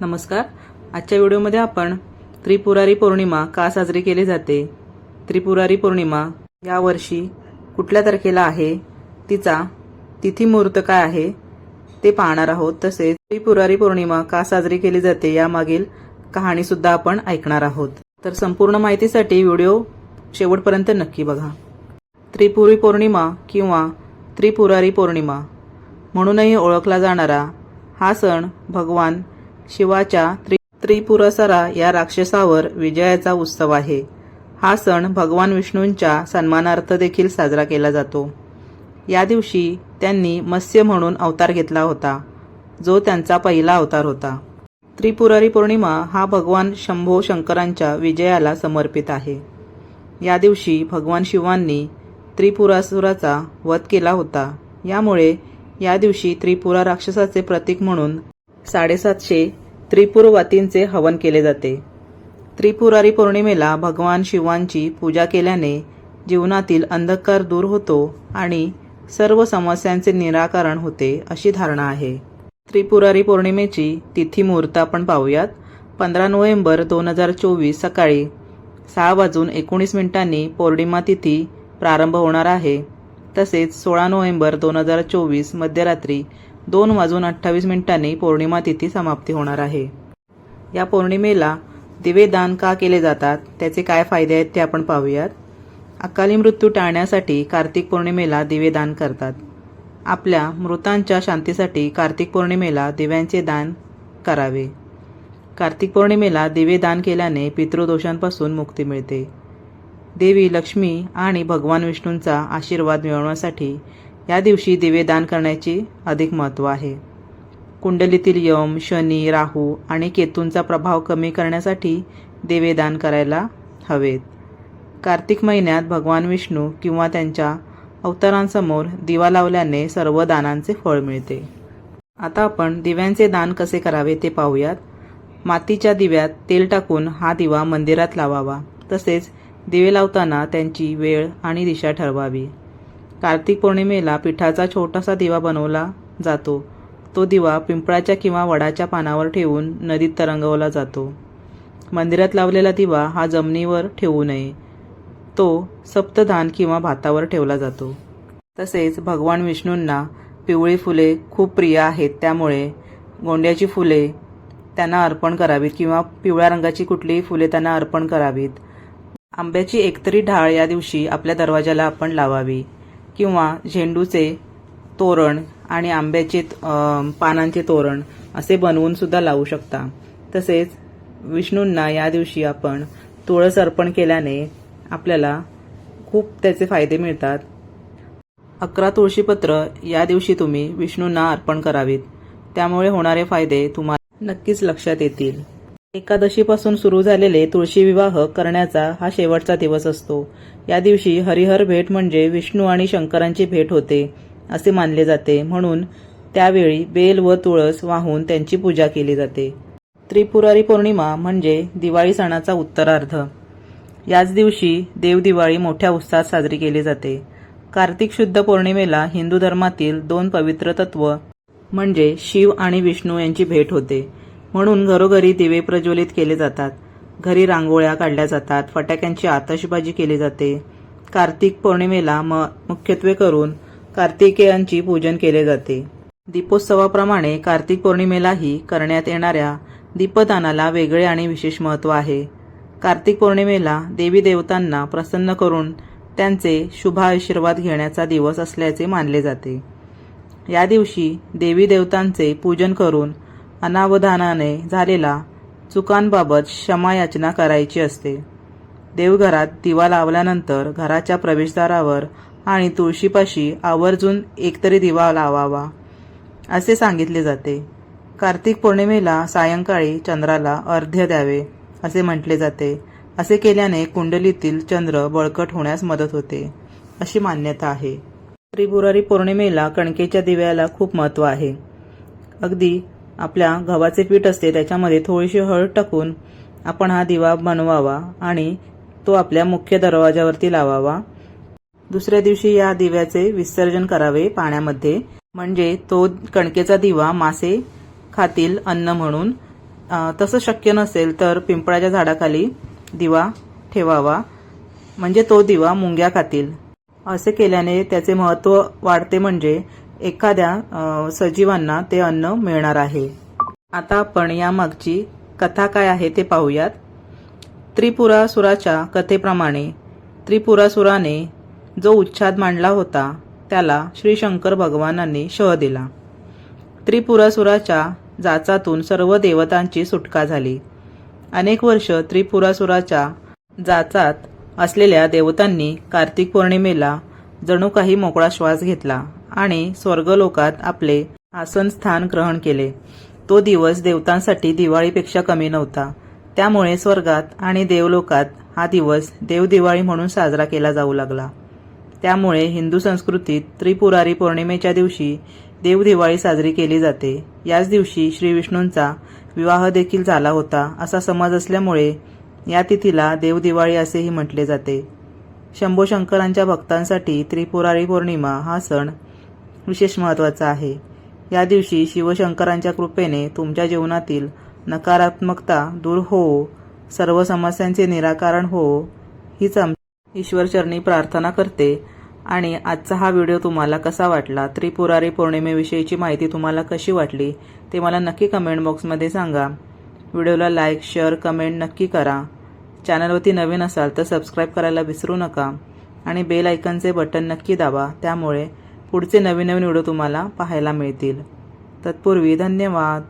नमस्कार. आजच्या व्हिडिओमध्ये आपण त्रिपुरारी पौर्णिमा का साजरी केली जाते? त्रिपुरारी पौर्णिमा यावर्षी कुठल्या तारखेला आहे? तिचा तिथी मुहूर्त काय आहे? ते पाहणार आहोत. तसेच त्रिपुरारी पौर्णिमा का साजरी केली जाते यामागील कहाणीसुद्धा आपण ऐकणार आहोत. तर संपूर्ण माहितीसाठी व्हिडिओ शेवटपर्यंत नक्की बघा. त्रिपुरी पौर्णिमा किंवा त्रिपुरारी पौर्णिमा म्हणूनही ओळखला जाणारा हा सण भगवान शिवाच्या त्रि त्रिपुरसरा या राक्षसावर विजयाचा उत्सव आहे. हा सण भगवान विष्णूंच्या सन्मानार्थ देखील साजरा केला जातो. या दिवशी त्यांनी मत्स्य म्हणून अवतार घेतला होता जो त्यांचा पहिला अवतार होता. त्रिपुरारी पौर्णिमा हा भगवान शंभो शंकरांच्या विजयाला समर्पित आहे. या दिवशी भगवान शिवांनी त्रिपुरासुराचा वध केला होता. यामुळे या दिवशी त्रिपुरा राक्षसाचे प्रतीक म्हणून साडेसातशे त्रिपुरवातींचे हवन केले जाते. त्रिपुरारी पौर्णिमेला भगवान शिवांची पूजा केल्याने जीवनातील अंधकार दूर होतो आणि सर्व समस्यांचे निराकरण होते अशी धारणा आहे. त्रिपुरारी पौर्णिमेची तिथी मुहूर्त आपण पाहूयात. पंधरा नोव्हेंबर दोन हजार चोवीस सकाळी सहा वाजून एकोणीस मिनिटांनी पौर्णिमा तिथी प्रारंभ होणार आहे. तसेच सोळा नोव्हेंबर दोन हजार चोवीस मध्यरात्री दोन वाजून अठ्ठावीस मिनिटांनी पौर्णिमा तिथी समाप्ती होणार आहे. या पौर्णिमेला दिवे दान का केले जातात त्याचे काय फायदे आहेत ते आपण पाहूयात. अकाली मृत्यू टाळण्यासाठी कार्तिक पौर्णिमेला दिवे दान करतात. आपल्या मृतांच्या शांतीसाठी कार्तिक पौर्णिमेला दिव्यांचे दान करावे. कार्तिक पौर्णिमेला दिवे दान केल्याने पितृदोषांपासून मुक्ती मिळते. देवी लक्ष्मी आणि भगवान विष्णूंचा आशीर्वाद मिळवण्यासाठी या दिवशी दिवे दान करण्याचे अधिक महत्त्व आहे. कुंडलीतील यम शनी राहू आणि केतूंचा प्रभाव कमी करण्यासाठी देवे दान करायला हवेत. कार्तिक महिन्यात भगवान विष्णू किंवा त्यांच्या अवतारांसमोर दिवा लावल्याने सर्व दानांचे फळ मिळते. आता आपण दिव्यांचे दान कसे करावे ते पाहूयात. मातीच्या दिव्यात तेल टाकून हा दिवा मंदिरात लावावा. तसेच दिवे लावताना त्यांची वेळ आणि दिशा ठरवावी. कार्तिक पौर्णिमेला पिठाचा छोटासा दिवा बनवला जातो. तो दिवा पिंपळाच्या किंवा वडाच्या पानावर ठेवून नदीत तरंगवला जातो. मंदिरात लावलेला दिवा हा जमिनीवर ठेवू नये. तो सप्तधान किंवा भातावर ठेवला जातो. तसेच भगवान विष्णूंना पिवळी फुले खूप प्रिय आहेत. त्यामुळे गोंड्याची फुले त्यांना अर्पण करावीत किंवा पिवळ्या रंगाची कुठलीही फुले त्यांना अर्पण करावीत. आंब्याची एकतरी ढाळ या दिवशी आपल्या दरवाजाला आपण लावावी. किंवा झेंडूचे तोरण आणि आंब्याचे पानांचे तोरण असे बनवून सुद्धा लावू शकता. तसेच विष्णूंना या दिवशी आपण तुळस अर्पण केल्याने आपल्याला खूप त्याचे फायदे मिळतात. अकरा तुळशीपत्र या दिवशी तुम्ही विष्णूंना अर्पण करावीत. त्यामुळे होणारे फायदे तुम्हाला नक्कीच लक्षात येतील. एकादशीपासून सुरू झालेले तुळशी विवाह करण्याचा हा शेवटचा दिवस असतो. या दिवशी हरिहर भेट म्हणजे विष्णू आणि शंकरांची भेट होते असे मानले जाते. म्हणून त्यावेळी बेल व तुळस वाहून त्यांची पूजा केली जाते. त्रिपुरारी पौर्णिमा म्हणजे दिवाळी सणाचा उत्तरार्ध. याच दिवशी देवदिवाळी मोठ्या उत्साहात साजरी केली जाते. कार्तिक शुद्ध पौर्णिमेला हिंदू धर्मातील दोन पवित्र तत्व म्हणजे शिव आणि विष्णू यांची भेट होते. म्हणून घरोघरी दिवे प्रज्वलित केले जातात. घरी रांगोळ्या काढल्या जातात. फटाक्यांची आतषबाजी केली जाते. कार्तिक पौर्णिमेला म मुख्यत्वे करून कार्तिकेयांची पूजन केले जाते. दीपोत्सवाप्रमाणे कार्तिक पौर्णिमेलाही करण्यात येणाऱ्या दीपदानाला वेगळे आणि विशेष महत्त्व आहे. कार्तिक पौर्णिमेला देवी देवतांना प्रसन्न करून त्यांचे शुभ आशीर्वाद घेण्याचा दिवस असल्याचे मानले जाते. या दिवशी देवी देवतांचे पूजन करून अनावधानाने झालेला चुकांबाबत क्षमायाचना करायची असते. देवघरात दिवा लावल्यानंतर घराच्या प्रवेशद्वारावर आणि तुळशीपाशी आवर्जून एकतरी दिवा लावावा असे सांगितले जाते. कार्तिक पौर्णिमेला सायंकाळी चंद्राला अर्ध्य द्यावे असे म्हटले जाते. असे केल्याने कुंडलीतील चंद्र बळकट होण्यास मदत होते अशी मान्यता आहे. त्रिपुरारी पौर्णिमेला कणकेच्या दिव्याला खूप महत्त्व आहे. अगदी आपल्या गव्हाचे पीठ असते त्याच्यामध्ये थोडीशी हळद टाकून आपण हा दिवा बनवावा आणि तो आपल्या मुख्य दरवाजावरती लावावा. दुसऱ्या दिवशी या दिव्याचे विसर्जन करावे पाण्यामध्ये. म्हणजे तो कणकेचा दिवा मासे खातील अन्न म्हणून. तसं शक्य नसेल तर पिंपळाच्या झाडाखाली दिवा ठेवावा. म्हणजे तो दिवा मुंग्या खातील. असे केल्याने त्याचे महत्त्व वाढते म्हणजे एखाद्या सजीवांना ते अन्न मिळणार आहे. आता आपण यामागची कथा काय आहे ते पाहूयात. त्रिपुरासुराच्या कथेप्रमाणे त्रिपुरासुराने जो उच्छाद मांडला होता त्याला श्री शंकर भगवानांनी शह दिला. त्रिपुरासुराच्या जाचातून सर्व देवतांची सुटका झाली. अनेक वर्ष त्रिपुरासुराच्या जाचात असलेल्या देवतांनी कार्तिक पौर्णिमेला जणू काही मोकळा श्वास घेतला. आणि स्वर्गलोकात आपले आसन स्थान ग्रहण केले. तो दिवस देवतांसाठी दिवाळीपेक्षा कमी नव्हता. त्यामुळे स्वर्गात आणि देवलोकात हा दिवस देवदिवाळी म्हणून साजरा केला जाऊ लागला. त्यामुळे हिंदू संस्कृतीत त्रिपुरारी पौर्णिमेच्या दिवशी देवदिवाळी साजरी केली जाते. याच दिवशी श्री विष्णूंचा विवाह देखील झाला होता असा समज असल्यामुळे या तिथीला देवदिवाळी असेही म्हटले जाते. शंभो शंकरांच्या भक्तांसाठी त्रिपुरारी पौर्णिमा हा सण विशेष महत्त्वाचा आहे. या दिवशी शिवशंकरांच्या कृपेने तुमच्या जीवनातील नकारात्मकता दूर हो सर्व समस्यांचे निराकरण हो हीच आम ईश्वरचरणी प्रार्थना करते. आणि आजचा हा व्हिडिओ तुम्हाला कसा वाटला? त्रिपुरारी पौर्णिमेविषयीची माहिती तुम्हाला कशी वाटली? ते मला नक्की कमेंट बॉक्समध्ये सांगा. व्हिडिओला लाईक शेअर कमेंट नक्की करा. चॅनलवरती नवीन असाल तर सबस्क्राईब करायला विसरू नका. आणि बेल आयकनचे बटन नक्की दाबा. त्यामुळे पुढचे नवीन नवीन व्हिडिओ तुम्हाला पाहायला मिळतील. तत्पूर्वी धन्यवाद.